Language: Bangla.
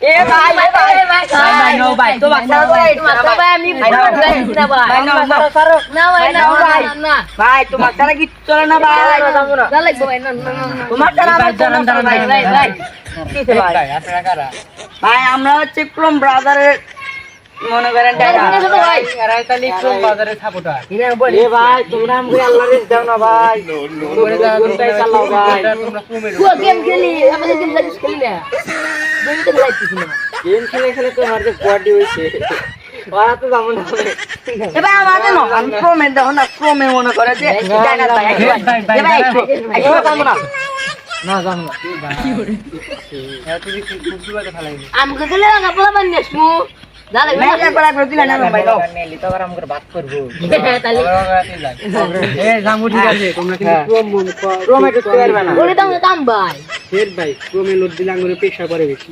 এ ভাই ভাই ভাই ভাই ভাই, no, ভাই। তো বাচ্চা ভাই তোমার ভাই। আমি ভাই, নাও, ভাই না ভাই ভাই। নাও সারো সারো না ভাই না ভাই, ভাই না ভাই। তোমার তারা কি চলে না ভাই। না লাগবে ভাই না না না তোমার তারা আমার দাঁড়ান, দাঁড়ান, ভাই। ভাই ভাই। ভাই ভাই, আপনারা কারা? ভাই আমরা হচ্ছে ক্রোম ব্রাদারের মনে করেন ভাই তাহলে একটু বাজারে supporter। এ ভাই তোমরা আমাকে আল্লাহ রিস্ক দাও না ভাই। করে দাও, ভাই। তোমরা গেম খেলি আমাদের গেম খেলি না। দুইটা লাইতেছি না গেম খেলে খেলে তো আমার যে বডি হইছে ওরা তো যেমন এ আমাদের না আমি ক্রোমে দেখো না ক্রোমে মনে করে যে জায়গা ভাই ভাই। ভাই, ভাই, এ ভাই ভাই, একটু একটু যাব না না জানো না এরা তুমি কি খুব দূরে ফেলাইনি আমাকে খেলে লাগা পোলা বান নেসমু যা লাগবে একবার একবার দিলে না ভাই দাও তাহলে এ জামু ঠিক আছে তোমরা কিন্তু হ্যাঁ। ক্রোম মন পারবে না ওরে দাম দাম ভাই ফের ভাই ক্রমে লোড দিলে আঙ্গুরে প্রেশার করে বেশি।